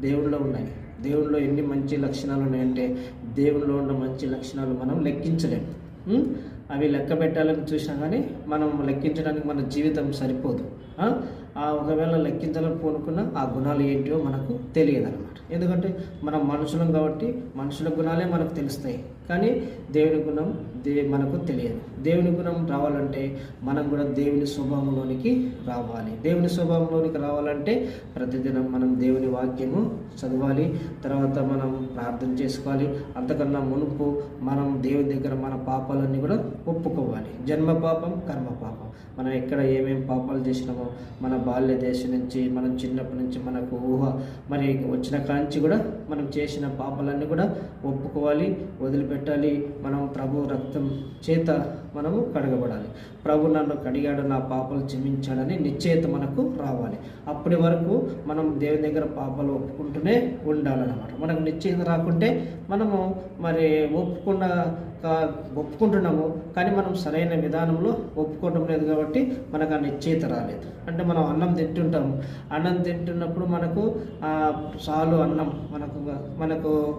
దేవుళ్ళో ఉన్నాయి. దేవుళ్ళో ఎన్ని మంచి లక్షణాలు ఉన్నాయంటే దేవుళ్ళో ఉన్న మంచి లక్షణాలు మనం లెక్కించలేము అవి లెక్క పెట్టాలని చూసినా కానీ మనం లెక్కించడానికి మన జీవితం సరిపోదు. ఆ? ఒకవేళ లెక్కించాలని పూనుకున్న ఆ గుణాలు ఏంటివో మనకు తెలియదు అనమాట ఎందుకంటే మనం మనుషులం కాబట్టి మనుషుల గుణాలే మనకు తెలుస్తాయి. కానీ దేవుని గుణం దే మనకు తెలియదు. దేవుని గుణం రావాలంటే మనం కూడా దేవుని స్వభావంలోనికి రావాలి. దేవుని స్వభావంలోనికి రావాలంటే ప్రతిదినం మనం దేవుని వాక్యము చదవాలి. తర్వాత మనం ప్రార్థన చేసుకోవాలి. అంతకన్నా మునుపు మనం దేవుని దగ్గర మన పాపాలన్నీ కూడా ఒప్పుకోవాలి. జన్మ పాపం కర్మ పాపం. మనం ఎక్కడ ఏమేమి పాపాలు చేసినామో మన బాల్య దేశం నుంచి మనం చిన్నప్పటి నుంచి మనకు ఊహ మరి వచ్చిన కాంచి కూడా మనం చేసిన పాపాలన్నీ కూడా ఒప్పుకోవాలి వదిలిపెట్టాలి. మనం ప్రభు రక్తం చేత మనము కడగబడాలి. ప్రభు నన్ను కడిగాడు నా పాపాలు క్షమించాడని నిశ్చయిత మనకు రావాలి. అప్పటి వరకు మనం దేవుని దగ్గర పాపాలు ఒప్పుకుంటూనే ఉండాలన్నమాట. మనకు నిశ్చయిత రాకుంటే మనము మరి ఒప్పుకున్న కా- ఒప్పుకుంటున్నాము కానీ మనం సరైన విధానంలో ఒప్పుకోవటం లేదు కాబట్టి మనకు ఆ నిశ్చయిత రాలేదు. అంటే మనం అన్నం తింటుంటాము. అన్నం తింటున్నప్పుడు మనకు చాలు అన్నం మనకు మనకు